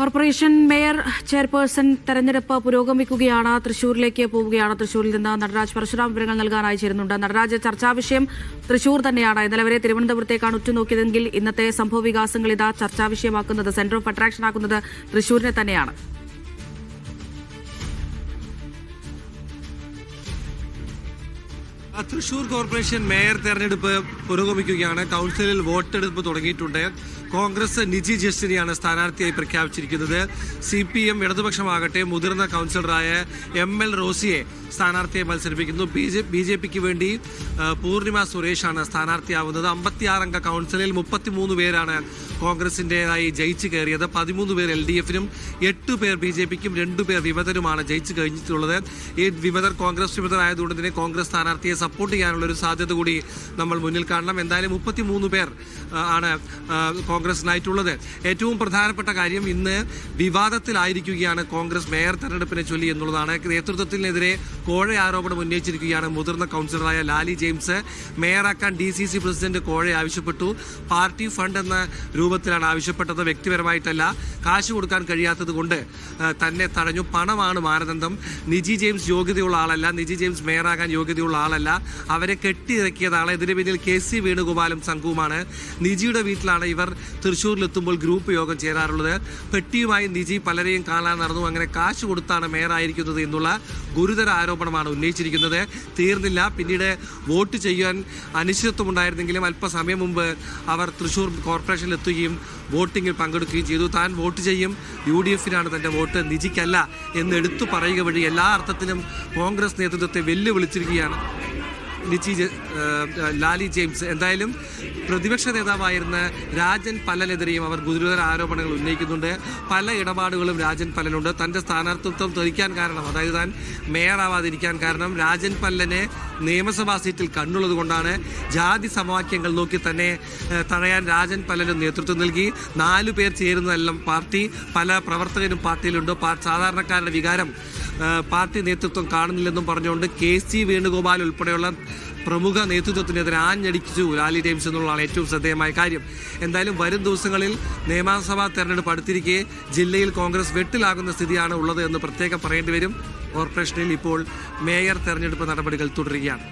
Corporation mayor chairperson തെരഞ്ഞെടുപ്പ് പുരോഗമിക്കുകയാണ്. തൃശൂരിലേക്ക് പോവുകയാണ്. തൃശൂരിൽ നിന്ന് നടരാജ് പരശുരാം വിവരങ്ങൾ നൽകാനായി ചേരുന്നുണ്ട്. നടരാജ് ചർച്ചാ വിഷയം തൃശൂർ തന്നെയാണ്. ഇന്നലെ വരെ തിരുവനന്തപുരത്തേക്കാണ് ഉറ്റുനോക്കിയതെങ്കിൽ ഇന്നത്തെ സംഭവ വികാസങ്ങൾ ഇതാ ചർച്ചാ വിഷയമാക്കുന്നത് സെന്റർ ഓഫ് അട്രാക്ഷൻ ആക്കുന്നത് തൃശൂരിനെ തന്നെയാണ്. തൃശൂർ കോർപ്പറേഷൻ മേയർ തെരഞ്ഞെടുപ്പ് പുരോഗമിക്കുകയാണ്. കൗൺസിലിൽ വോട്ടെടുപ്പ് തുടങ്ങിയിട്ടുണ്ട്. കോൺഗ്രസ് നിജി ജസ്റ്റിനെയാണ് സ്ഥാനാർത്ഥിയായി പ്രഖ്യാപിച്ചിരിക്കുന്നത്. സി പി എം ഇടതുപക്ഷമാകട്ടെ മുതിർന്ന കൗൺസിലറായ എം എൽ റോസിയെ സ്ഥാനാർത്ഥിയെ മത്സരിപ്പിക്കുന്നു. ബി ജെ ബി ജെ പിക്ക് വേണ്ടി പൂർണിമ സുരേഷാണ് സ്ഥാനാർത്ഥിയാവുന്നത്. അമ്പത്തിയാറംഗ കൗൺസിലിൽ മുപ്പത്തിമൂന്ന് പേരാണ് കോൺഗ്രസിന്റെതായി ജയിച്ചു കയറിയത് പതിമൂന്ന് പേർ എൽ ഡി എഫിനും എട്ട് പേർ ബി ജെ പിക്കും രണ്ടു പേർ വിമതരുമാണ് ജയിച്ചു കഴിഞ്ഞിട്ടുള്ളത്. ഈ വിമതർ കോൺഗ്രസ് വിമതരായതുകൊണ്ട് തന്നെ കോൺഗ്രസ് സ്ഥാനാർത്ഥിയെ സപ്പോർട്ട് ചെയ്യാനുള്ള ഒരു സാധ്യത കൂടി നമ്മൾ മുന്നിൽ കാണണം. എന്തായാലും മുപ്പത്തിമൂന്ന് പേർ ആണ് കോൺഗ്രസിനായിട്ടുള്ളത്. ഏറ്റവും പ്രധാനപ്പെട്ട കാര്യം ഇന്ന് വിവാദത്തിലായിരിക്കുകയാണ് കോൺഗ്രസ് മേയർ തെരഞ്ഞെടുപ്പിനെ ചൊല്ലി എന്നുള്ളതാണ്. നേതൃത്വത്തിനെതിരെ കോഴ ആരോപണം ഉന്നയിച്ചിരിക്കുകയാണ് മുതിർന്ന കൗൺസിലറായ ലാലി ജെയിംസ്. മേയറാക്കാൻ ഡി സി സി പ്രസിഡന്റ് കോഴ ആവശ്യപ്പെട്ടു. പാർട്ടി ഫണ്ട് എന്ന രൂപത്തിലാണ് ആവശ്യപ്പെട്ടത് വ്യക്തിപരമായിട്ടല്ല. കാശ് കൊടുക്കാൻ കഴിയാത്തത് കൊണ്ട് തന്നെ തടഞ്ഞു. പണമാണ് മാനദണ്ഡം. നിജി ജെയിംസ് യോഗ്യതയുള്ള ആളല്ല. നിജി ജെയിംസ് മേയറാകാൻ യോഗ്യതയുള്ള ആളല്ല. അവരെ കെട്ടിയിറക്കിയതാണ്. ഇതിന് പിന്നിൽ കെ സി വേണുഗോപാലും സംഘവുമാണ്. നിജിയുടെ വീട്ടിലാണ് ഇവർ തൃശ്ശൂരിലെത്തുമ്പോൾ ഗ്രൂപ്പ് യോഗം ചേരാറുള്ളത്. പെട്ടിയുമായി നിജി പലരെയും കാണാൻ നടന്നു. അങ്ങനെ കാശ് കൊടുത്താണ് മേയറായിരിക്കുന്നത് എന്നുള്ള ഗുരുതര ആരോപണമാണ് ഉന്നയിച്ചിരിക്കുന്നത്. തീർന്നില്ല. പിന്നീട് വോട്ട് ചെയ്യാൻ അനിശ്ചിതത്വമുണ്ടായിരുന്നെങ്കിലും അല്പസമയം മുമ്പ് അവർ തൃശ്ശൂർ കോർപ്പറേഷനിൽ എത്തുകയും വോട്ടിങ്ങിൽ പങ്കെടുക്കുകയും ചെയ്തു. താൻ വോട്ട് ചെയ്യും. യു ഡി എഫിനാണ് തന്റെ വോട്ട്. നിജിക്കല്ല എന്ന് എടുത്തു പറയുക വഴി എല്ലാ അർത്ഥത്തിലും കോൺഗ്രസ് നേതൃത്വത്തെ വെല്ലുവിളിച്ചിരിക്കുകയാണ്. Lychee Lali James. എന്തായാലും പ്രതിപക്ഷ നേതാവായിരുന്ന രാജൻ പല്ലനെതിരെയും അവർ ഗുരുതര ആരോപണങ്ങൾ ഉന്നയിക്കുന്നുണ്ട്. പല ഇടപാടുകളും രാജൻ പല്ലനുണ്ട്. തന്റെ സ്ഥാനാർത്ഥിത്വം തെളിക്കാൻ കാരണം അതായത് താൻ മേയറാവാതിരിക്കാൻ കാരണം രാജൻ പല്ലനെ നിയമസഭാ സീറ്റിൽ കണ്ടുള്ളത് കൊണ്ടാണ് ജാതി സമവാക്യങ്ങൾ നോക്കി തന്നെ തടയാൻ രാജൻ പല്ലനും നേതൃത്വം നൽകി. നാലു പേർ ചേരുന്നതെല്ലാം പാർട്ടി പല പ്രവർത്തകരും പാർട്ടിയിലുണ്ട്. സാധാരണക്കാരുടെ വികാരം പാർട്ടി നേതൃത്വം കാണുന്നില്ലെന്നും പറഞ്ഞുകൊണ്ട് കെ സി വേണുഗോപാൽ ഉൾപ്പെടെയുള്ള പ്രമുഖ നേതൃത്വത്തിനെതിരെ ആഞ്ഞടിച്ചു ലാലി ടൈംസ് എന്നുള്ളതാണ് ഏറ്റവും ശ്രദ്ധേയമായ കാര്യം. എന്തായാലും വരും ദിവസങ്ങളിൽ നിയമസഭാ തെരഞ്ഞെടുപ്പ് അടുത്തിരിക്കെ ജില്ലയിൽ കോൺഗ്രസ് വെട്ടിലാകുന്ന സ്ഥിതിയാണ് ഉള്ളത് എന്ന് പ്രത്യേകം പറയേണ്ടി വരും. കോർപ്പറേഷനിൽ ഇപ്പോൾ മേയർ തെരഞ്ഞെടുപ്പ് നടപടികൾ തുടരുകയാണ്.